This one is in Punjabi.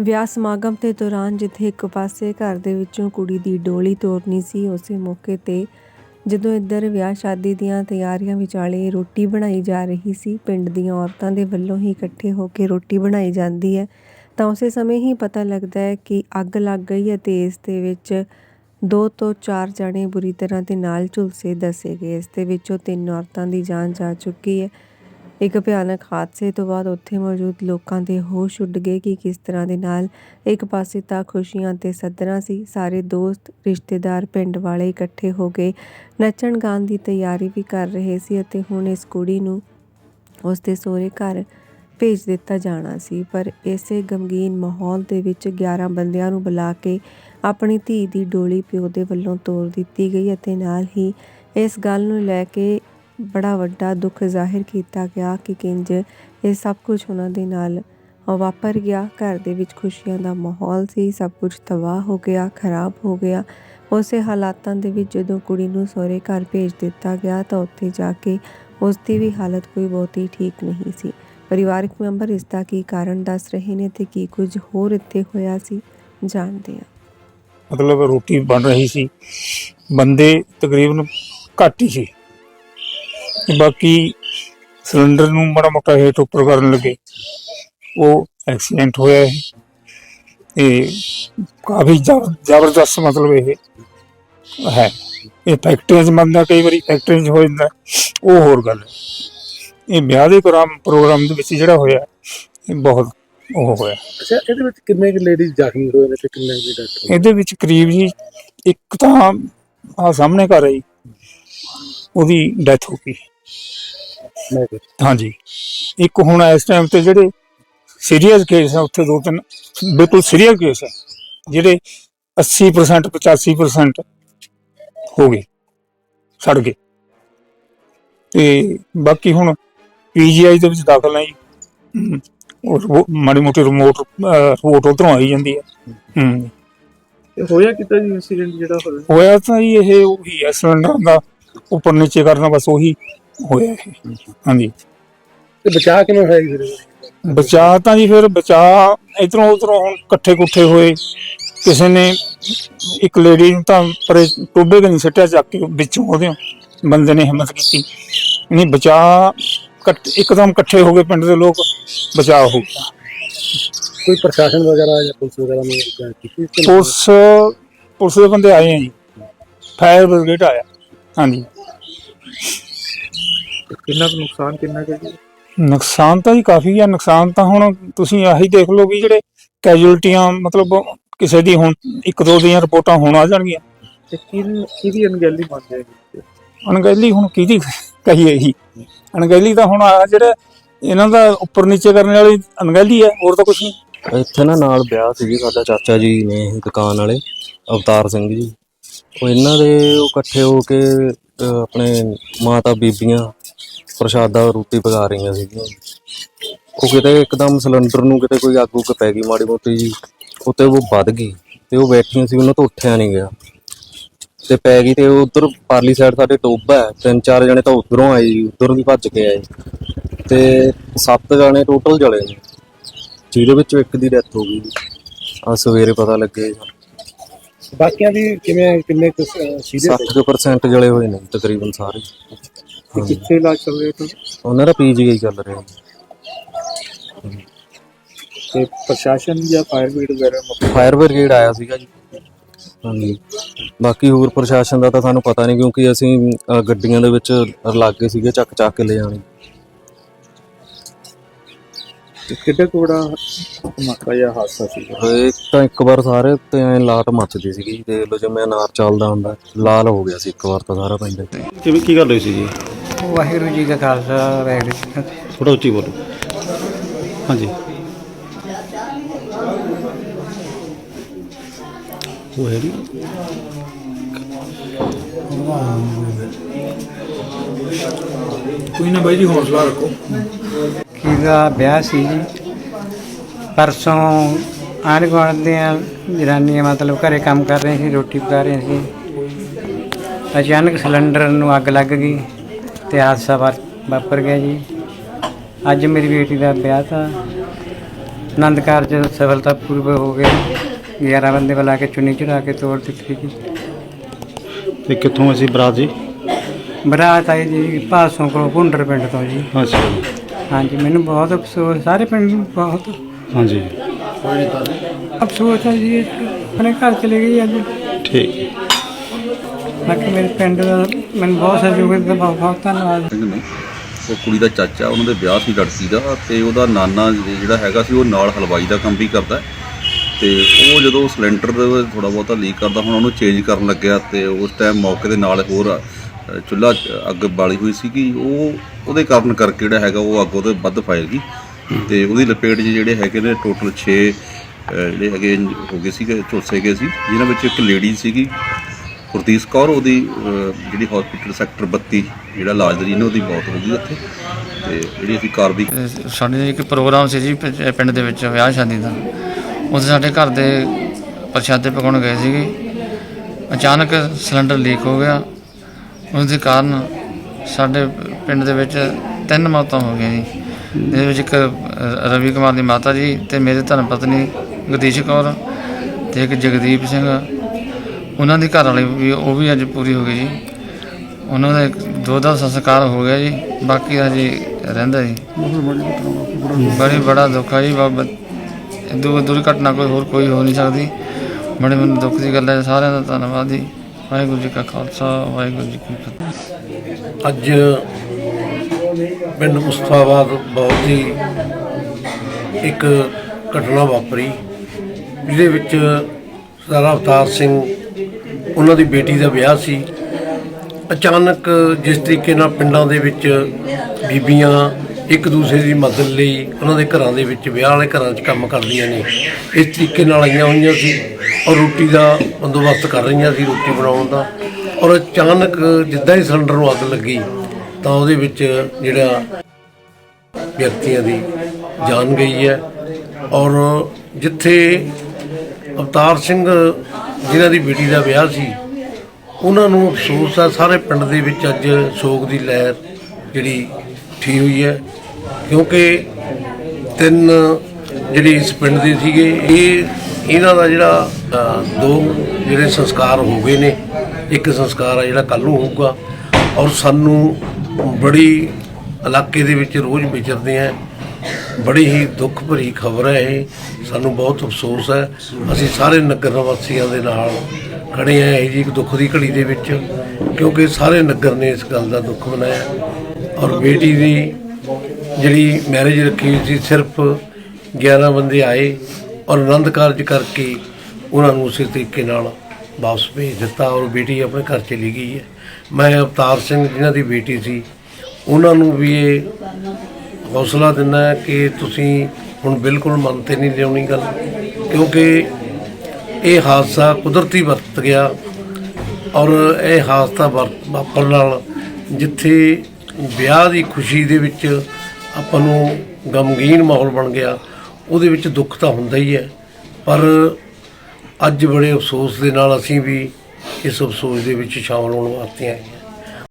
ਵਿਆਹ ਸਮਾਗਮ ਦੇ ਦੌਰਾਨ ਜਿੱਥੇ ਇੱਕ ਪਾਸੇ ਘਰ ਦੇ ਵਿੱਚੋਂ ਕੁੜੀ ਦੀ ਡੋਲੀ ਤੋਰਨੀ ਸੀ, ਉਸੇ ਮੌਕੇ ਤੇ ਜਦੋਂ ਇੱਧਰ ਵਿਆਹ ਸ਼ਾਦੀ ਦੀਆਂ ਤਿਆਰੀਆਂ ਵਿਚਾਲੇ ਰੋਟੀ ਬਣਾਈ ਜਾ ਰਹੀ ਸੀ, ਪਿੰਡ ਦੀਆਂ ਔਰਤਾਂ ਦੇ ਵੱਲੋਂ ਹੀ ਇਕੱਠੇ ਹੋ ਕੇ ਰੋਟੀ ਬਣਾਈ ਜਾਂਦੀ ਹੈ, ਤਾਂ ਉਸੇ ਸਮੇਂ ਹੀ ਪਤਾ ਲੱਗਦਾ ਹੈ ਕਿ ਅੱਗ ਲੱਗ ਗਈ ਹੈ ਤੇ ਇਸ ਦੇ ਵਿੱਚ ਦੋ ਤੋਂ ਚਾਰ ਜਣੇ ਬੁਰੀ ਤਰ੍ਹਾਂ ਦੇ ਨਾਲ ਝੁਲਸੇ ਦੱਸੇ ਗਏ। ਇਸ ਦੇ ਵਿੱਚੋਂ ਤਿੰਨ ਔਰਤਾਂ ਦੀ ਜਾਨ ਜਾ ਚੁੱਕੀ ਹੈ। ਇੱਕ ਭਿਆਨਕ ਹਾਦਸੇ ਤੋਂ ਬਾਅਦ ਉੱਥੇ ਮੌਜੂਦ ਲੋਕਾਂ ਦੇ ਹੋਸ਼ ਉੱਡ ਗਏ ਕਿ ਕਿਸ ਤਰ੍ਹਾਂ ਦੇ ਨਾਲ ਇੱਕ ਪਾਸੇ ਤਾਂ ਖੁਸ਼ੀਆਂ ਤੇ ਸੱਦਰਾਂ ਸੀ, ਸਾਰੇ ਦੋਸਤ, ਰਿਸ਼ਤੇਦਾਰ, ਪਿੰਡ ਵਾਲੇ ਇਕੱਠੇ ਹੋ ਕੇ ਨੱਚਣ ਗਾਣ ਦੀ ਤਿਆਰੀ ਵੀ ਕਰ ਰਹੇ ਸੀ ਅਤੇ ਹੁਣ ਇਸ ਕੁੜੀ ਨੂੰ ਉਸ ਦੇ ਸਹੁਰੇ ਘਰ ਭੇਜ ਦਿੱਤਾ ਜਾਣਾ ਸੀ। ਪਰ ਇਸੇ ਗਮਗੀਨ ਮਾਹੌਲ ਦੇ ਵਿੱਚ 11 ਬੰਦਿਆਂ ਨੂੰ ਬੁਲਾ ਕੇ ਆਪਣੀ ਧੀ ਦੀ ਡੋਲੀ ਪਿਓ ਦੇ ਵੱਲੋਂ ਤੋਰ ਦਿੱਤੀ ਗਈ ਅਤੇ ਨਾਲ ਹੀ ਇਸ ਗੱਲ ਨੂੰ ਲੈ ਕੇ ਬੜਾ ਵੱਡਾ ਦੁੱਖ ਜ਼ਾਹਿਰ ਕੀਤਾ ਗਿਆ ਕਿ ਕਿੰਜ ਇਹ ਸਭ ਕੁਝ ਉਹਨਾਂ ਦੇ ਨਾਲ ਵਾਪਰ ਗਿਆ। ਘਰ ਦੇ ਵਿੱਚ ਖੁਸ਼ੀਆਂ ਦਾ ਮਾਹੌਲ ਸੀ, ਸਭ ਕੁਝ ਤਬਾਹ ਹੋ ਗਿਆ, ਖਰਾਬ ਹੋ ਗਿਆ। ਉਸੇ ਹਾਲਾਤਾਂ ਦੇ ਵਿੱਚ ਜਦੋਂ ਕੁੜੀ ਨੂੰ ਸਹੁਰੇ ਘਰ ਭੇਜ ਦਿੱਤਾ ਗਿਆ ਤਾਂ ਉੱਥੇ ਜਾ ਕੇ ਉਸ ਦੀ ਵੀ ਹਾਲਤ ਕੋਈ ਬਹੁਤੀ ਠੀਕ ਨਹੀਂ ਸੀ। ਪਰਿਵਾਰਕ ਮੈਂਬਰ ਇਸ ਦਾ ਕੀ ਕਾਰਨ ਦੱਸ ਰਹੇ ਨੇ ਤੇ ਕੀ ਕੁਝ ਹੋਰ ਇੱਥੇ ਹੋਇਆ ਸੀ, ਜਾਣਦੇ ਹਾਂ। ਮਤਲਬ ਰੋਟੀ ਬਣ ਰਹੀ ਸੀ, ਬੰਦੇ ਤਕਰੀਬਨ ਘੱਟ ਹੀ ਸੀ। ਬਾਕੀ ਸਿਲੰਡਰ ਨੂੰ ਬੜਾ ਮੋਟਾ ਹੇਠ ਉੱਪਰ ਕਰਨ ਲੱਗੇ। ਉਹ ਐਕਸੀਡੈਂਟ ਹੋਇਆ ਹੈ ਇਹ ਕਾਫੀ ਜ਼ਬ- ਜ਼ਬਰਦਸਤ ਮਤਲਬ ਇਹ ਹੈ। ਇਹ ਫੈਕਟਰੀਆਂ 'ਚ ਬੰਦਾ ਕਈ ਵਾਰੀ ਫੈਕਟਰੀਆਂ 'ਚ ਹੋ ਜਾਂਦਾ। ਉਹ ਹੋਰ ਗੱਲ ਹੈ। ਇਹ ਵਿਆਹ ਦੇ ਪ੍ਰੋਗਰਾਮ ਪ੍ਰੋਗਰਾਮ ਦੇ ਵਿੱਚ ਜਿਹੜਾ ਹੋਇਆ ਇਹ ਬਹੁਤ ਉਹ ਹੋਇਆ। ਅੱਛਾ ਇਹਦੇ ਵਿੱਚ ਕਿੰਨੇ ਕੁ ਲੇਡੀਜ਼ ਜ਼ਖਮੀ ਹੋਏ ਨੇ ਤੇ ਕਿੰਨੇ ਡੈਥ ਹੋਈ ਇਹਦੇ ਵਿੱਚ ਕਰੀਬ ਜੀ ਇੱਕ ਤਾਂ ਆ ਸਾਹਮਣੇ ਘਰ ਹੈ ਜੀ। ਉਹਦੀ ਡੈਥ ਹੋ ਗਈ। ਹਾਂਜੀ। ਇੱਕ ਹੁਣ ਇਸ ਟਾਈਮ ਤੇ ਜਿਹੜੇ ਸੀਰੀਅਸ ਕੇਸ ਆ ਉੱਥੇ ਦੋ ਤਿੰਨ ਬਿਲਕੁਲ ਸੀਰੀਅਸ ਕੇਸ ਹੈ ਜਿਹੜੇ 80% 85% ਹੋ ਗਏ ਸੜ ਗਏ। ਤੇ ਬਾਕੀ ਹੁਣ ਪੀਜੀਆਈ ਦੇ ਵਿੱਚ ਦਾਖਲ ਹੈ ਜੀ। ਉਹ ਮਾੜੀ ਮੋਟੀ ਰਿਮੋਟ ਰਿਪੋਰਟ ਉਧਰੋਂ ਆਈ ਜਾਂਦੀ ਹੈ। ਹੂੰ ਹੋਇਆ ਕਿਤਾ ਜੀ ਇਨਸੀਡੈਂਟ ਜਿਹੜਾ ਹੋਇਆ? ਹੋਇਆ ਤਾਂ ਜੀ ਇਹ ਉਹੀ ਸਿਲੰਡਰ ਦਾ ਉੱਪਰ ਨੀਚੇ ਕਰਨਾ ਬਸ ਉਹੀ ਹੋਇਆ ਇਹ। ਹਾਂਜੀ। ਤੇ ਬਚਾ ਕਿਵੇਂ ਹੋਇਆ ਜੀ ਫਿਰ? ਬਚਾ ਤਾਂ ਜੀ ਫਿਰ ਬਚਾ ਇਧਰੋਂ ਉਧਰੋਂ ਹੁਣ ਇਕੱਠੇ ਕੁੱਠੇ ਹੋਏ। ਕਿਸੇ ਨੇ ਇੱਕ ਲੇਡੀ ਨੂੰ ਤਾਂ ਪਰੇ ਟੋਬੇ ਦੇ ਨਹੀਂ ਸੱਟਿਆ ਚੱਕ ਕੇ ਵਿੱਚੋਂ ਉਹਦੇ ਬੰਦੇ ਨੇ ਹਿੰਮਤ ਕੀਤੀ। ਨਹੀਂ ਬਚਾ ਇੱਕਦਮ ਇਕੱਠੇ ਹੋ ਗਏ ਪਿੰਡ ਦੇ ਲੋਕ ਬਚਾ ਹੋ ਗਿਆ। ਕੋਈ ਪ੍ਰਸ਼ਾਸਨ ਵਗੈਰਾ ਜਾਂ ਪੁਲਿਸ ਵਗੈਰਾ ਨੇ ਕੀਤੀ? ਪੁਲਿਸ ਪੁਲਿਸ ਦੇ ਬੰਦੇ ਆਏ ਆ ਜੀ। ਫਾਇਰ ਬ੍ਰਿਗੇਡ ਆਇਆ। ਹਾਂਜੀ। ਕਿੰਨਾ ਕੁ ਨੁਕਸਾਨ ਕਿੰਨਾ ਕੁ ਜੀ? ਨੁਕਸਾਨ ਤਾਂ ਜੀ ਕਾਫੀ ਆ ਨੁਕਸਾਨ ਤਾਂ ਹੁਣ ਤੁਸੀਂ ਆਹੀ ਦੇਖ ਲਓ ਵੀ ਜਿਹੜੇ ਕੈਜੂਅਲਟੀਆਂ ਮਤਲਬ ਕਿਸੇ ਦੀ ਹੁਣ ਇੱਕ ਦੋ ਦੀਆਂ ਰਿਪੋਰਟਾਂ ਹੁਣ ਆ ਜਾਣਗੀਆਂ। ਤੇ ਕਿਹਦੀ ਕਿਹਦੀ ਅਣਗਹਿਲੀ ਮੰਨਦੇ ਆ ਜੀ ਅਣਗਹਿਲੀ ਹੁਣ ਕਿਹਦੀ ਕਹੀਏ ਜੀ ਅਣਗਹਿਲੀ ਤਾਂ ਹੁਣ ਆ ਜਿਹੜੇ ਇਹਨਾਂ ਦਾ ਉੱਪਰ ਨੀਚੇ ਕਰਨ ਵਾਲੀ ਅਣਗਹਿਲੀ ਹੈ ਹੋਰ ਤਾਂ ਕੁਝ ਨਹੀਂ। ਇੱਥੇ ਨਾ ਨਾਲ ਵਿਆਹ ਸੀਗੇ ਸਾਡਾ ਚਾਚਾ ਜੀ ਨੇ ਦੁਕਾਨ ਵਾਲੇ ਅਵਤਾਰ ਸਿੰਘ ਜੀ। ਉਹ ਇਹਨਾਂ ਦੇ ਉਹ ਇਕੱਠੇ ਹੋ ਕੇ ਅਹ, ਆਪਣੇ ਮਾਤਾ ਬੀਬੀਆਂ ਪ੍ਰਸ਼ਾਦਾ ਰੋਟੀ ਪਕਾ ਰਹੀਆਂ ਸੀਗੀਆਂ। ਉਹ ਕਿਤੇ ਇੱਕਦਮ ਸਿਲੰਡਰ ਨੂੰ ਕਿਤੇ ਕੋਈ ਅੱਗ ਉੱਗ ਪੈ ਗਈ ਮਾੜੀ ਮੋਟੀ ਜੀ ਉੱਤੇ ਉਹ ਵੱਧ ਗਈ ਤੇ ਉਹ ਬੈਠੀਆਂ ਸੀ ਉਹਨਾਂ ਤੋਂ ਉੱਠਿਆ ਨਹੀਂ ਗਿਆ। ਤੇ ਪੈ ਗਈ ਤੇ ਉਧਰ ਪਾਰਲੀ ਸਾਈਡ ਸਾਡੇ ਟੋਬਾ ਹੈ ਤਿੰਨ ਚਾਰ ਜਣੇ ਤਾਂ ਉਧਰੋਂ ਆਏ ਜੀ ਉਧਰ ਦੀ ਭੱਜ ਕੇ ਆਏ। ਤੇ ਸੱਤ ਜਣੇ ਟੋਟਲ ਜਲੇ ਨੇ ਜਿਹਦੇ ਵਿੱਚੋਂ ਇੱਕ ਦੀ ਡੈਥ ਹੋ ਗਈ ਜੀ। ਆ ਸਵੇਰੇ ਪਤਾ ਲੱਗੇ ਬਾਕੀਆਂ ਦੀ ਕਿਵੇਂ ਕਿੰਨੇ ਕੁ ਸੀਰੀਅਸ 60% ਜਲੇ ਹੋਏ ਨੇ ਤਕਰੀਬਨ ਸਾਰੇ। ਕਿੱਥੇ ਇਲਾਜ ਚੱਲ ਰਿਹਾ ਤੇ ਉਹਨਾਂ ਦਾ ਪੀਜੀਆਈ ਚੱਲ ਰਿਹਾ। ਤੇ ਪ੍ਰਸ਼ਾਸਨ ਜਾਂ ਫਾਇਰ ਬ੍ਰਿਗੇਡ ਵਗੈਰਾ ਫਾਇਰ ਬ੍ਰਿਗੇਡ ਆਇਆ ਸੀਗਾ ਜੀ। ਹਾਂਜੀ। ਬਾਕੀ ਹੋਰ ਪ੍ਰਸ਼ਾਸਨ ਦਾ ਤਾਂ ਸਾਨੂੰ ਪਤਾ ਨਹੀਂ ਕਿਉਂਕਿ ਅਸੀਂ ਅ, ਗੱਡੀਆਂ ਦੇ ਵਿੱਚ ਲੱਗੇ ਸੀਗੇ ਚੱਕ ਚੱਕ ਕੇ ਲੈ ਜਾਣੇ। ਤੇ ਕਿੱਡਾ ਕੋੜਾ ਧਮਾਕਾ ਜਾਂ ਹਾਦਸਾ ਸੀ। ਇੱਕ ਤਾਂ ਇੱਕ ਵਾਰ ਸਾਰੇ ਉੱਤੇ ਐ ਲਾਟ ਮੱਚਦੀ ਸੀਗੀ ਦੇਖ ਲਓ ਜਿਵੇਂ ਅਨਾਰ ਚੱਲਦਾ ਹੁੰਦਾ ਲਾਲ ਹੋ ਗਿਆ ਸੀ ਇੱਕ ਵਾਰ ਤਾਂ ਸਾਰਾ ਪਿੰਡ। ਕਿਵੇਂ ਕੀ ਗੱਲ ਹੋਈ ਸੀ ਜੀ ਵਾਹਿਗੁਰੂ ਜੀ ਕਾ ਖਾਲਸਾ ਵਾਹਿਗੁਰੂ ਜੀ ਕੀ ਫਤਿਹ। ਥੋੜਾ ਉੱਚੀ ਬੋਲੋ। ਹਾਂਜੀ। ਉਹ ਹੈ ਨਹੀਂ ਕੋਈ ਨਾ ਬਾਈ ਜੀ ਹੌਸਲਾ ਰੱਖੋ। ਕੀ ਦਾ ਵਿਆਹ ਸੀ ਜੀ। ਪਰਸੋਂ ਆਂਢ ਗੁਆਂਢ ਦੀਆਂ ਜਨਾਨੀਆਂ ਮਤਲਬ ਘਰੇ ਕੰਮ ਕਰ ਰਹੀਆਂ ਸੀ ਰੋਟੀ ਪਕਾ ਰਹੀਆਂ ਸੀ। ਅਚਾਨਕ ਸਿਲੰਡਰ ਨੂੰ ਅੱਗ ਲੱਗ ਗਈ ਤੇ ਹਾਦਸਾ ਵਾਪਰ ਗਿਆ ਜੀ। ਅੱਜ ਮੇਰੀ ਬੇਟੀ ਦਾ ਵਿਆਹ ਤਾਂ ਆਨੰਦ ਕਾਰਜ ਸਫਲਤਾ ਪੂਰਵਕ ਹੋ ਗਏ 11 ਬੰਦੇ ਬੁਲਾ ਕੇ ਚੁੰਨੀ ਚੜਾ ਕੇ ਤੋੜ ਦਿੱਤੀ ਜੀ। ਤੇ ਕਿੱਥੋਂ ਅਸੀਂ ਬਰਾਤ ਜੀ? ਬਰਾਤ ਆਈ ਜੀ ਪਾਸੋਂ ਕੋਲ ਭੁੰਡਰ ਪਿੰਡ ਤੋਂ ਜੀ। ਅੱਛਾ ਜੀ। ਹਾਂਜੀ ਮੈਨੂੰ ਬਹੁਤ ਅਫਸੋਸ ਸਾਰੇ ਪਿੰਡ ਨੂੰ ਬਹੁਤ ਹਾਂਜੀ। ਅਫਸੋਸ ਹੈ ਜੀ ਆਪਣੇ ਘਰ ਚਲੇ ਗਈ ਅੱਜ। ਠੀਕ। ਬਾਕੀ ਮੇਰੇ ਪਿੰਡ ਦਾ ਮੈਨੂੰ ਬਹੁਤ ਸਹਿਯੋਗ ਦਿੱਤਾ ਬਹੁਤ ਬਹੁਤ ਧੰਨਵਾਦ। ਸਿੰਘ ਨੇ। ਉਹ ਕੁੜੀ ਦਾ ਚਾਚਾ ਉਹਨਾਂ ਦੇ ਵਿਆਹ ਸੀ ਲੜਕੀ ਦਾ ਤੇ ਉਹਦਾ ਨਾਨਾ ਜਿਹੜਾ ਹੈਗਾ ਸੀ ਉਹ ਨਾਲ ਹਲਵਾਈ ਦਾ ਕੰਮ ਵੀ ਕਰਦਾ ਤੇ ਉਹ ਜਦੋਂ ਸਿਲੰਡਰ ਥੋੜਾ ਬਹੁਤਾ ਲੀਕ ਕਰਦਾ ਹੁਣ ਉਹਨੂੰ ਚੇਂਜ ਕਰਨ ਲੱਗਿਆ ਤੇ ਉਸ ਟਾਈਮ ਮੌਕੇ ਦੇ ਨਾਲ ਹੋਰ ਅ, ਚੁੱਲ੍ਹਾ ਅੱਗ ਬਾਲੀ ਹੋਈ ਸੀਗੀ। ਉਹ ਉਹਦੇ ਕਾਰਨ ਕਰਕੇ ਜਿਹੜਾ ਹੈਗਾ ਉਹ ਅੱਗ ਉਹਦੇ ਵੱਧ ਫੈਲ ਗਈ। ਤੇ ਉਹਦੀ ਲਪੇਟ 'ਚ ਜਿਹੜੇ ਹੈਗੇ ਨੇ ਟੋਟਲ 6 ਜਿਹੜੇ ਹੈਗੇ ਹੋ ਗਏ ਸੀਗੇ ਝੋਸੇ ਗਏ ਸੀ ਜਿਨ੍ਹਾਂ ਵਿੱਚ ਇੱਕ ਲੇਡੀ ਸੀਗੀ ਗੁਰਦੀਸ਼ ਕੌਰ। ਉਹਦੀ ਜਿਹੜੀ ਹਸਪੀਟਲ ਸੈਕਟਰ 32 ਜਿਹੜਾ ਇਲਾਜ ਦੀ ਨੇ ਉਹਦੀ ਮੌਤ ਹੋ ਗਈ ਉੱਥੇ। ਤੇ ਜਿਹੜੀ ਅਸੀਂ ਕਾਰਵਾਈ ਅਹ ਸਾਡੇ ਇੱਕ ਪ੍ਰੋਗਰਾਮ ਸੀ ਜੀ ਪ- ਪਿੰਡ ਦੇ ਵਿੱਚ ਵਿਆਹ ਸ਼ਾਦੀ ਦਾ। ਉੱਥੇ ਸਾਡੇ ਘਰ ਦੇ ਪ੍ਰਸ਼ਾਦੇ ਪਕਾਉਣ ਗਏ ਸੀਗੇ। ਅਚਾਨਕ ਸਿਲੰਡਰ ਲੀਕ ਹੋ ਗਿਆ। ਉਸ ਦੇ ਕਾਰਨ ਸਾਡੇ ਪਿੰਡ ਦੇ ਵਿੱਚ ਤਿੰਨ ਮੌਤਾਂ ਹੋ ਗਈਆਂ ਜੀ। ਇਹਦੇ ਵਿੱਚ ਇੱਕ ਰਵੀ ਕੁਮਾਰ ਦੀ ਮਾਤਾ ਜੀ ਤੇ ਮੇਰੇ ਧਰਮ ਪਤਨੀ ਗਦੀਸ਼ ਕੌਰ ਤੇ ਇੱਕ ਜਗਦੀਪ ਸਿੰਘ। ਉਹਨਾਂ ਦੀ ਘਰ ਵਾਲੀ ਵੀ, ਉਹ ਵੀ ਅੱਜ ਪੂਰੀ ਹੋ ਗਈ ਜੀ। ਉਹਨਾਂ ਦਾ ਇੱਕ ਦੋ ਦਾ ਸੰਸਕਾਰ ਹੋ ਗਿਆ ਜੀ, ਬਾਕੀ ਅਜੇ ਰਹਿੰਦਾ ਜੀ। ਬੜੀ, ਬੜਾ ਦੁੱਖ ਹੈ ਜੀ ਬਾਬਾ ਇਦੋਂ ਦੂਰ ਘਟਨਾ ਕੋਈ ਹੋਰ ਕੋਈ ਹੋ ਨਹੀਂ ਸਕਦੀ। ਬੜੇ ਮੈਨੂੰ ਦੁੱਖ ਦੀ ਗੱਲ ਹੈ, ਸਾਰਿਆਂ ਦਾ ਧੰਨਵਾਦ ਜੀ। ਵਾਹਿਗੁਰੂ ਜੀ ਕਾ ਖਾਲਸਾ, ਵਾਹਿਗੁਰੂ ਜੀ ਕੀ ਫਤਿਹ। ਅੱਜ ਪਿੰਡ ਮੁਸਤਾਬਾਦ ਬਹੁਤ ਹੀ ਇੱਕ ਘਟਨਾ ਵਾਪਰੀ, ਜਿਹਦੇ ਵਿੱਚ ਸਰਦਾਰ ਅਵਤਾਰ ਸਿੰਘ, ਉਹਨਾਂ ਦੀ ਬੇਟੀ ਦਾ ਵਿਆਹ ਸੀ। ਅਚਾਨਕ ਜਿਸ ਤਰੀਕੇ ਨਾਲ ਪਿੰਡਾਂ ਦੇ ਵਿੱਚ ਬੀਬੀਆਂ ਇੱਕ ਦੂਸਰੇ ਦੀ ਮਦਦ ਲਈ ਉਹਨਾਂ ਦੇ ਘਰਾਂ ਦੇ ਵਿੱਚ, ਵਿਆਹ ਵਾਲੇ ਘਰਾਂ 'ਚ ਕੰਮ ਕਰਦੀਆਂ ਨੇ। ਇਸ ਤਰੀਕੇ ਨਾਲ ਆਈਆਂ ਹੋਈਆਂ ਸੀ ਔਰ ਰੋਟੀ ਦਾ ਬੰਦੋਬਸਤ ਕਰ ਰਹੀਆਂ ਸੀ ਰੋਟੀ ਬਣਾਉਣ ਦਾ। ਔਰ ਅਚਾਨਕ ਜਿੱਦਾਂ ਹੀ ਸਿਲੰਡਰ ਨੂੰ ਅੱਗ ਲੱਗੀ, ਤਾਂ ਉਹਦੇ ਵਿੱਚ ਜਿਹੜਾ ਵਿਅਕਤੀਆਂ ਦੀ ਜਾਨ ਗਈ ਹੈ। ਔਰ ਜਿੱਥੇ ਅਵਤਾਰ ਸਿੰਘ ਜਿਨ੍ਹਾਂ ਦੀ ਬੇਟੀ ਦਾ ਵਿਆਹ ਸੀ, ਉਹਨਾਂ ਨੂੰ ਅਫਸੋਸ ਹੈ ਸਾਰੇ ਪਿੰਡ ਦੇ ਵਿੱਚ ਅੱਜ ਸੋਗ ਦੀ ਲਹਿਰ ਜਿਹੜੀ ਠੀ ਹੋਈ ਹੈ, ਕਿਉਂਕਿ ਤਿੰਨ ਜਿਹੜੇ ਇਸ ਪਿੰਡ ਦੇ ਸੀਗੇ, ਇਹ ਇਹਨਾਂ ਦਾ ਜਿਹੜਾ ਦੋ ਜਿਹੜੇ ਸੰਸਕਾਰ ਹੋ ਗਏ ਨੇ, ਇੱਕ ਸੰਸਕਾਰ ਆ ਜਿਹੜਾ ਕੱਲ੍ਹ ਨੂੰ ਹੋਊਗਾ, ਔਰ ਸਾਨੂੰ ਬੜੀ ਇਲਾਕੇ ਦੇ ਵਿੱਚ ਰੋਜ਼ ਵਿਚਰਦੇ ਆ, ਬੜੀ ਹੀ ਦੁੱਖ ਭਰੀ ਖਬਰ ਹੈ ਇਹ, ਸਾਨੂੰ ਬਹੁਤ ਅਫਸੋਸ ਹੈ, ਅਸੀਂ ਸਾਰੇ ਨਗਰ ਨਿਵਾਸੀਆਂ ਦੇ ਨਾਲ ਖੜੇ ਆ ਇਹ ਜੀ ਇੱਕ ਦੁੱਖ ਦੀ ਘੜੀ ਦੇ ਵਿੱਚ, ਕਿਉਂਕਿ ਸਾਰੇ ਨਗਰ ਨੇ ਇਸ ਗੱਲ ਦਾ ਦੁੱਖ ਮਨਾਇਆ। ਔਰ ਬੇਟੀ ਦੀ ਜਿਹੜੀ ਮੈਰਿਜ ਰੱਖੀ ਹੋਈ ਸੀ, ਸਿਰਫ 11 ਬੰਦੇ ਆਏ ਔਰ ਆਨੰਦ ਕਾਰਜ ਕਰਕੇ ਉਹਨਾਂ ਨੂੰ ਉਸੇ ਤਰੀਕੇ ਨਾਲ ਵਾਪਸ ਭੇਜ ਦਿੱਤਾ ਔਰ ਬੇਟੀ ਆਪਣੇ ਘਰ ਚਲੀ ਗਈ ਹੈ। ਮੈਂ ਅਵਤਾਰ ਸਿੰਘ ਜਿਨ੍ਹਾਂ ਦੀ ਬੇਟੀ ਸੀ, ਉਹਨਾਂ ਨੂੰ ਵੀ ਇਹ ਹੌਸਲਾ ਦਿੰਦਾ ਕਿ ਤੁਸੀਂ ਹੁਣ ਬਿਲਕੁਲ ਮਨ ਤੇ ਨਹੀਂ ਲਿਆਉਣੀ ਗੱਲ, ਕਿਉਂਕਿ ਇਹ ਹਾਦਸਾ ਕੁਦਰਤੀ ਵਰਤ ਗਿਆ ਔਰ ਇਹ ਹਾਦਸਾ ਵਰ- ਵਾਪਰਨ ਨਾਲ ਜਿੱਥੇ ਵਿਆਹ ਦੀ ਖੁਸ਼ੀ ਦੇ ਵਿੱਚ ਆਪਾਂ ਨੂੰ ਗਮਗੀਨ ਮਾਹੌਲ ਬਣ ਗਿਆ। ਉਹਦੇ ਵਿੱਚ ਦੁੱਖ ਤਾਂ ਹੁੰਦਾ ਹੀ ਹੈ। ਪਰ ਅੱਜ ਬੜੇ ਅਫਸੋਸ ਦੇ ਨਾਲ ਅਸੀਂ ਵੀ ਇਸ ਅਫਸੋਸ ਦੇ ਵਿੱਚ ਸ਼ਾਮਲ ਹੋਣ ਵਾਸਤੇ ਆਏ